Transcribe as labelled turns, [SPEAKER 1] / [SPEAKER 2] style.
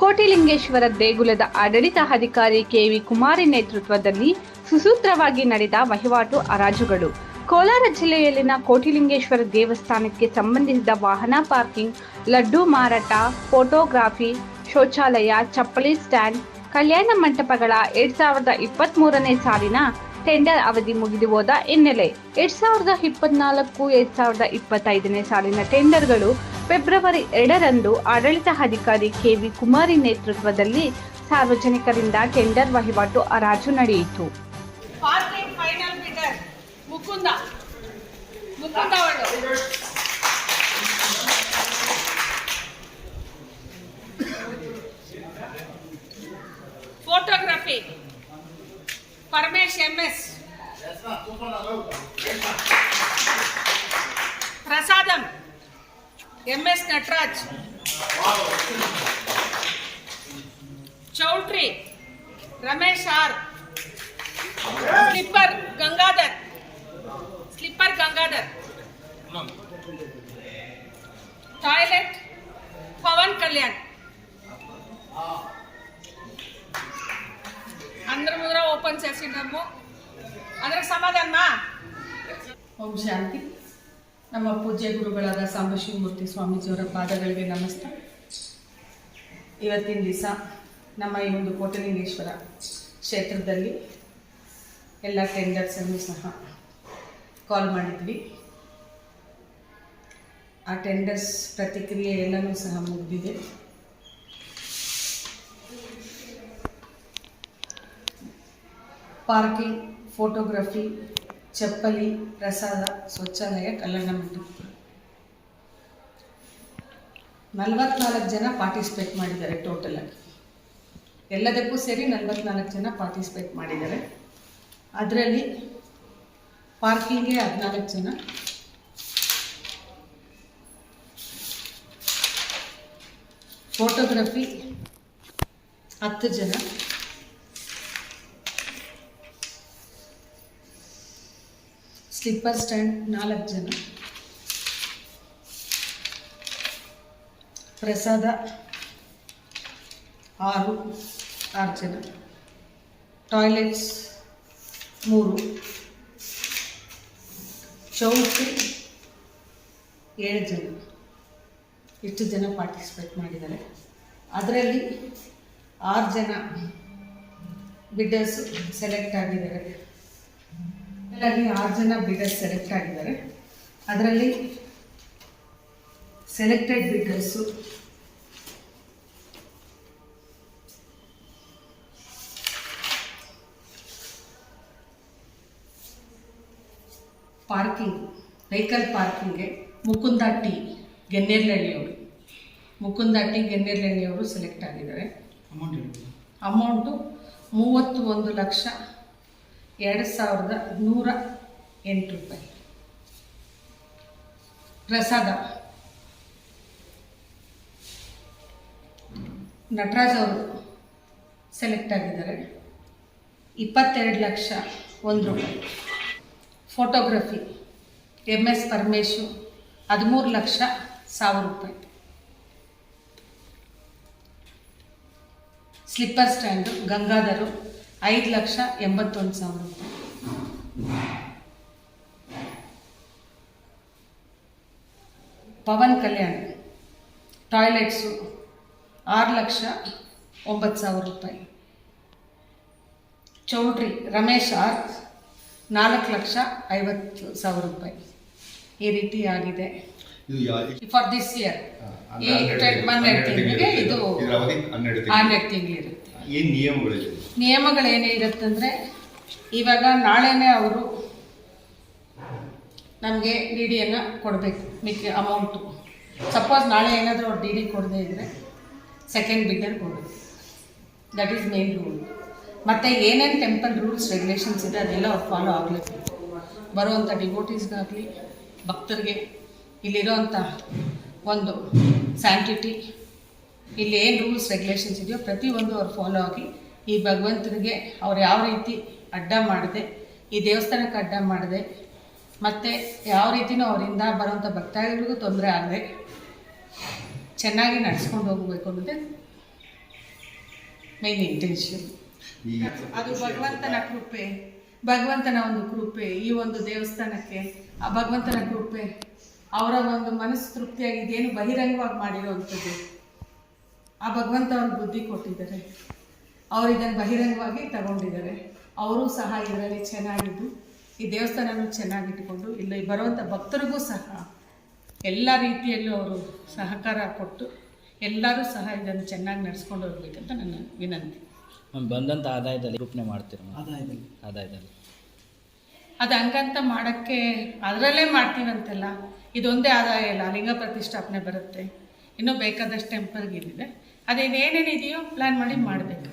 [SPEAKER 1] ಕೋಟಿಲಿಂಗೇಶ್ವರ ದೇಗುಲದ ಆಡಳಿತಾಧಿಕಾರಿ ಕೆವಿ ಕುಮಾರಿ ನೇತೃತ್ವದಲ್ಲಿ ಸುಸೂತ್ರವಾಗಿ ನಡೆದ ವಹಿವಾಟು ಹರಾಜುಗಳು ಕೋಲಾರ ಜಿಲ್ಲೆಯಲ್ಲಿನ ಕೋಟಿಲಿಂಗೇಶ್ವರ ದೇವಸ್ಥಾನಕ್ಕೆ ಸಂಬಂಧಿಸಿದ ವಾಹನ ಪಾರ್ಕಿಂಗ್, ಲಡ್ಡು ಮಾರಾಟ, ಫೋಟೋಗ್ರಾಫಿ, ಶೌಚಾಲಯ, ಚಪ್ಪಲಿ ಸ್ಟ್ಯಾಂಡ್, ಕಲ್ಯಾಣ ಮಂಟಪಗಳ ಎರಡ್ ಸಾವಿರದ ಇಪ್ಪತ್ತ್ ಮೂರನೇ ಸಾಲಿನ ಟೆಂಡರ್ ಅವಧಿ ಮುಗಿದು ಹೋದ ಹಿನ್ನೆಲೆ ಎರಡ್ ಸಾವಿರದ ಇಪ್ಪತ್ನಾಲ್ಕು ಎರಡ್ ಸಾವಿರದ ಇಪ್ಪತ್ತೈದನೇ ಸಾಲಿನ ಟೆಂಡರ್ಗಳು ಫೆಬ್ರವರಿ ಎರಡರಂದು ಆಡಳಿತಾಧಿಕಾರಿ ಕೆವಿ ಕುಮಾರಿ ನೇತೃತ್ವದಲ್ಲಿ ಸಾರ್ವಜನಿಕರಿಂದ ಟೆಂಡರ್ ವಹಿವಾಟು ಹರಾಜು ನಡೆಯಿತು.
[SPEAKER 2] Mukunda photography Paramesh M S M S Natraj. Chowdary Ramesh R. Slipper Gangadhar. Slipper Gangadhar. Toilet Pavan Kalyan. అందరి ముందర ఓపెన్ చేసిండము అందరికి సమాధానమా ఓం శాంతి ನಮ್ಮ ಪೂಜ್ಯ ಗುರುಗಳಾದ ಸಾಂಬಶಿವಮೂರ್ತಿ ಸ್ವಾಮೀಜಿಯವರ ಪಾದಗಳಿಗೆ ನಮಸ್ತೆ. ಇವತ್ತಿನ ದಿವಸ ನಮ್ಮ ಈ ಒಂದು ಕೋಟಲಿಂಗೇಶ್ವರ ಕ್ಷೇತ್ರದಲ್ಲಿ ಎಲ್ಲ ಟೆಂಡರ್ಸನ್ನು ಸಹ ಕಾಲ್ ಮಾಡಿದ್ವಿ. ಆ ಟೆಂಡರ್ಸ್ ಪ್ರತಿಕ್ರಿಯೆ ಎಲ್ಲನೂ ಸಹ ಮುಗಿದಿದೆ. ಪಾರ್ಕಿಂಗ್ ಫೋಟೋಗ್ರಫಿ ಚಪ್ಪಲಿ, ಪ್ರಸಾದ ಶೌಚಾಲಯ ಕಲ್ಯಾಣ ಮಂಟಪ. ನಲವತ್ನಾಲ್ಕು ಜನ ಪಾರ್ಟಿಸಿಪೇಟ್ ಮಾಡಿದ್ದಾರೆ ಟೋಟಲ್ ಆಗಿ. ಎಲ್ಲದಕ್ಕೂ ಸೇರಿ ನಲವತ್ನಾಲ್ಕು ಜನ ಪಾರ್ಟಿಸಿಪೇಟ್ ಮಾಡಿದ್ದಾರೆ. ಅದರಲ್ಲಿ ಪಾರ್ಕಿಂಗ್ಗೆ ಹದಿನಾಲ್ಕು ಜನ. ಫೋಟೋಗ್ರಫಿ ಹತ್ತು ಜನ. ಸ್ಲಿಪ್ಪರ್ ಸ್ಟ್ಯಾಂಡ್ ನಾಲ್ಕು ಜನ. ಪ್ರಸಾದ ಆರು ಆರು ಜನ. ಟಾಯ್ಲೆಟ್ಸ್ ಮೂರು. ಚೌಕಿ ಏಳು ಜನ. ಇಷ್ಟು ಜನ ಪಾರ್ಟಿಸಿಪೇಟ್ ಮಾಡಿದ್ದಾರೆ. ಅದರಲ್ಲಿ ಆರು ಜನ ಬಿಡ್ಡರ್ಸು ಸೆಲೆಕ್ಟ್ ಆಗಿದ್ದಾರೆ. ಅದರಲ್ಲಿ ಆರು ಜನ ಬಿಡರ್ಸ್ ಸೆಲೆಕ್ಟ್ ಆಗಿದ್ದಾರೆ. ಅದರಲ್ಲಿ ಸೆಲೆಕ್ಟೆಡ್ ಬಿಡ್ಡರ್ಸು ಪಾರ್ಕಿಂಗ್ ವೆಹಿಕಲ್ ಪಾರ್ಕಿಂಗ್ಗೆ ಮುಕುಂದ ಟಿ ಗೆನ್ನೇರ್ಲಹಳ್ಳಿಯವರು ಮುಕುಂದ ಟಿ ಗೆನ್ನೇರ್ಲಹಳ್ಳಿಯವರು ಸೆಲೆಕ್ಟ್ ಆಗಿದ್ದಾರೆ. ಅಮೌಂಟು ಮೂವತ್ತು ಒಂದು ಲಕ್ಷ ಎರಡು ಸಾವಿರದ ನೂರ ಎಂಟು ರೂಪಾಯಿ. ಪ್ರಸಾದ. ನಟರಾಜ್ ಅವರು ಸೆಲೆಕ್ಟ್ ಆಗಿದ್ದಾರೆ. ಇಪ್ಪತ್ತೆರಡು ಲಕ್ಷ ಒಂದು ರೂಪಾಯಿ. ಫೋಟೋಗ್ರಫಿ. ಎಂ ಎಸ್ ಪರಮೇಶು, ಹದಿಮೂರು ಲಕ್ಷ ಸಾವಿರ ರೂಪಾಯಿ. ಸ್ಲಿಪ್ಪರ್ ಸ್ಟ್ಯಾಂಡು, ಗಂಗಾಧರು ಐದು ಲಕ್ಷ ಎಂಬತ್ತೊಂದು ಸಾವಿರ ಪವನ್ ಕಲ್ಯಾಣ್ ಟಾಯ್ಲೆಟ್ಸು ಆರು ಲಕ್ಷ ಒಂಬತ್ತು ಸಾವಿರ ರೂಪಾಯಿ. ಚೌಟ್ರಿ ರಮೇಶ್ ಆರ್ ನಾಲ್ಕು ಲಕ್ಷ ಐವತ್ತು ಸಾವಿರ ರೂಪಾಯಿ. ಈ ರೀತಿ ಆಗಿದೆ. ಫಾರ್ ದಿಸ್ ಇಯರ್ ಈ
[SPEAKER 3] ಹನ್ನೆರಡು
[SPEAKER 2] ತಿಂಗಳಿಗೆ ಇದು.
[SPEAKER 3] ಹನ್ನೆರಡು
[SPEAKER 2] ತಿಂಗಳಿರುತ್ತೆ.
[SPEAKER 3] ಏನು ನಿಯಮಗಳಿದೆ?
[SPEAKER 2] ನಿಯಮಗಳೇನೇ ಇರುತ್ತಂದರೆ ಇವಾಗ ನಾಳೆನೇ ಅವರು ನಮಗೆ ಡಿ ಡಿಯನ್ನು ಕೊಡಬೇಕು ಮಿಕ್ಕ ಅಮೌಂಟು. ಸಪೋಸ್ ನಾಳೆ ಏನಾದರೂ ಅವ್ರು ಡಿ ಡಿ ಕೊಡದೇ ಇದ್ದರೆ ಸೆಕೆಂಡ್ ಬಿಡ್ಡರ್ ಕೊಡಬೇಕು. ದಟ್ ಈಸ್ ಮೇನ್ ರೂಲ್ ಮತ್ತು ಏನೇನು ಟೆಂಪಲ್ ರೂಲ್ಸ್ ರೆಗ್ಯುಲೇಷನ್ಸ್ ಇದೆ, ಅದೆಲ್ಲ ಅವ್ರು ಫಾಲೋ ಆಗಲೇಬೇಕು. ಬರುವಂಥ ಡಿವೋಟೀಸ್ಗಾಗಲಿ ಭಕ್ತರಿಗೆ ಇಲ್ಲಿರೋಂಥ ಒಂದು ಸ್ಯಾಂಟಿಟಿ ಇಲ್ಲಿ ಏನು ರೂಲ್ಸ್ ರೆಗ್ಯುಲೇಷನ್ಸ್ ಇದೆಯೋ ಪ್ರತಿಯೊಂದು ಅವ್ರು ಫಾಲೋ ಆಗಿ ಈ ಭಗವಂತನಿಗೆ ಅವ್ರು ಯಾವ ರೀತಿ ಅಡ್ಡ ಮಾಡಿದೆ ಈ ದೇವಸ್ಥಾನಕ್ಕೆ ಅಡ್ಡ ಮಾಡಿದೆ ಮತ್ತು ಯಾವ ರೀತಿನೂ ಅವರಿಂದ ಬರುವಂಥ ಭಕ್ತಾದಿಗಳಿಗೂ ತೊಂದರೆ ಆಗದೆ ಚೆನ್ನಾಗಿ ನಡೆಸ್ಕೊಂಡು ಹೋಗಬೇಕು ಅನ್ನೋದೇ ಮೇನ್ ಇಂಟೆನ್ಷನ್ ಅದು ಭಗವಂತನ ಕೃಪೆ ಭಗವಂತನ ಒಂದು ಕೃಪೆ ಈ ಒಂದು ದೇವಸ್ಥಾನಕ್ಕೆ ಆ ಭಗವಂತನ ಕೃಪೆ ಅವರ ಒಂದು ಮನಸ್ಸು ತೃಪ್ತಿಯಾಗಿ ಇದೇನು ಬಹಿರಂಗವಾಗಿ ಮಾಡಿರೋವಂಥದ್ದು ಆ ಭಗವಂತ ಒಂದು ಬುದ್ಧಿ ಕೊಟ್ಟಿದ್ದಾರೆ. ಅವ್ರು ಇದನ್ನು ಬಹಿರಂಗವಾಗಿ ತಗೊಂಡಿದ್ದಾರೆ. ಅವರು ಸಹ ಇದರಲ್ಲಿ ಚೆನ್ನಾಗಿದ್ದು ಈ ದೇವಸ್ಥಾನನೂ ಚೆನ್ನಾಗಿಟ್ಟುಕೊಂಡು ಇಲ್ಲಿ ಬರುವಂಥ ಭಕ್ತರಿಗೂ ಸಹ ಎಲ್ಲ ರೀತಿಯಲ್ಲೂ ಅವರು ಸಹಕಾರ ಕೊಟ್ಟು ಎಲ್ಲರೂ ಸಹ ಇದನ್ನು ಚೆನ್ನಾಗಿ ನಡೆಸ್ಕೊಂಡು ಹೋಗ್ಬೇಕಂತ ನನ್ನ ವಿನಂತಿ.
[SPEAKER 4] ನಾನು ಬಂದಂಥ ಆದಾಯದಲ್ಲಿ ರೂಪಣೆ ಮಾಡ್ತೀರ ಆದಾಯದಲ್ಲಿ. ಆದಾಯದಲ್ಲಿ.
[SPEAKER 2] ಅದು ಹಂಗಂತ ಮಾಡೋಕ್ಕೆ ಅದರಲ್ಲೇ ಮಾಡ್ತೀವಂತೆಲ್ಲ ಇದೊಂದೇ ಆದಾಯ ಇಲ್ಲ ಲಿಂಗ ಪ್ರತಿಷ್ಠಾಪನೆ ಬರುತ್ತೆ. ಇನ್ನೂ ಬೇಕಾದಷ್ಟು ಟೆಂಪಲ್ಗಳಿದೆ ಅದೇನೇನೇನಿದೆಯೋ ಪ್ಲ್ಯಾನ್ ಮಾಡಿ ಮಾಡಬೇಕು.